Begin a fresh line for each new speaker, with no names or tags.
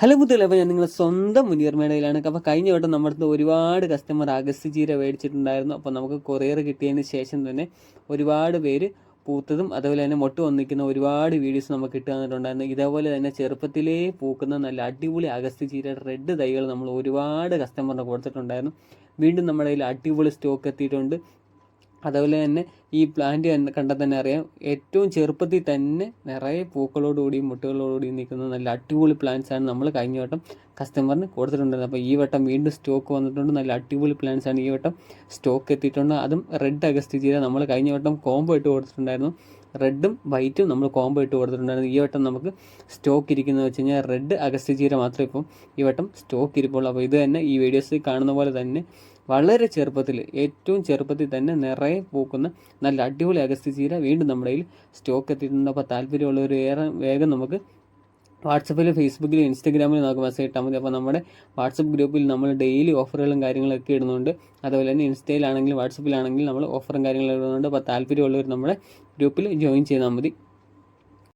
Hello കുട്ടികളെ അപ്പോൾ ഞാൻ നിങ്ങളുടെ സ്വന്തം മുനിയർമേടയിലാണ് അപ്പോൾ കഴിഞ്ഞ വട്ടം നമ്മുടെ അടുത്ത് ഒരുപാട് കസ്റ്റമർ അഗസ്റ്റ് ചീര മേടിച്ചിട്ടുണ്ടായിരുന്നു. അപ്പോൾ നമുക്ക് കൊറിയർ കിട്ടിയതിന് ശേഷം തന്നെ ഒരുപാട് പേര് പൂത്തതും അതുപോലെ തന്നെ മൊട്ട് വന്നിരിക്കുന്ന ഒരുപാട് വീഡിയോസ് നമുക്ക് കിട്ടി ഇതേപോലെ തന്നെ ചെറുപ്പത്തിലേ പൂക്കുന്ന നല്ല അടിപൊളി അഗസ്റ്റ് ചീരയുടെ റെഡ് തൈകൾ നമ്മൾ ഒരുപാട് കസ്റ്റമറിന് കൊടുത്തിട്ടുണ്ടായിരുന്നു. വീണ്ടും നമ്മുടെ കയ്യിൽ അടിപൊളി സ്റ്റോക്ക് എത്തിയിട്ടുണ്ട്. അതുപോലെ തന്നെ ഈ പ്ലാന്റ് കണ്ടാൽ തന്നെ അറിയാം ഏറ്റവും ചെറുപ്പത്തിൽ തന്നെ നിറയെ പൂക്കളോടുകൂടിയും മുട്ടുകളോടുകൂടിയും നിൽക്കുന്ന നല്ല അടിപൊളി പ്ലാന്റ്സ് ആണ് നമ്മൾ കഴിഞ്ഞ വട്ടം കസ്റ്റമറിന് കൊടുത്തിട്ടുണ്ടായിരുന്നത്. അപ്പോൾ ഈ വട്ടം വീണ്ടും സ്റ്റോക്ക് വന്നിട്ടുണ്ട്. നല്ല അടിപൊളി പ്ലാന്റ്സ് ആണ് ഈ വട്ടം സ്റ്റോക്ക് എത്തിയിട്ടുണ്ട്. അതും റെഡ് അഗസ്റ്റ് ചെയ്ത നമ്മൾ കഴിഞ്ഞ വട്ടം കോംബോ ഇട്ട് കൊടുത്തിട്ടുണ്ടായിരുന്നു. റെഡും വൈറ്റും നമ്മൾ കോംബോ ഇട്ട് കൊടുത്തിട്ടുണ്ടായിരുന്നു. ഈ വട്ടം നമുക്ക് സ്റ്റോക്ക് ഇരിക്കുന്നത് വെച്ച് കഴിഞ്ഞാൽ റെഡ് അഗസ്റ്റ് ചീര മാത്രമേ ഇപ്പം ഈ വട്ടം സ്റ്റോക്ക് ഇരിപ്പുള്ളൂ. അപ്പോൾ ഇത് തന്നെ ഈ വീഡിയോസിൽ കാണുന്ന പോലെ തന്നെ വളരെ ചെറുപ്പത്തിൽ ഏറ്റവും ചെറുപ്പത്തിൽ തന്നെ നിറയെ പൂക്കുന്ന നല്ല അടിപൊളി അഗസ്ത്യ ചീര വീണ്ടും നമ്മുടെ കയ്യിൽ സ്റ്റോക്ക് എത്തിയിട്ടുണ്ട്. അപ്പോൾ താല്പര്യമുള്ളവർ ഏറെ വേഗം നമുക്ക് വാട്സപ്പിലും ഫേസ്ബുക്കിലും ഇൻസ്റ്റാഗ്രാമിലും നമുക്ക് മെസ്സേജ് ഇട്ടാൽ മതി അപ്പോൾ നമ്മുടെ വാട്സപ്പ് ഗ്രൂപ്പിൽ നമ്മൾ ഡെയിലി ഓഫറുകളും കാര്യങ്ങളൊക്കെ ഇടുന്നുണ്ട്. അതുപോലെ തന്നെ ഇൻസ്റ്റയിലാണെങ്കിലും വാട്സപ്പിലാണെങ്കിലും നമ്മൾ ഓഫറും കാര്യങ്ങളും ഇടുന്നുണ്ട്. അപ്പോൾ താല്പര്യമുള്ളവർ നമ്മുടെ ഗ്രൂപ്പിൽ ജോയിൻ ചെയ്താൽ മതി.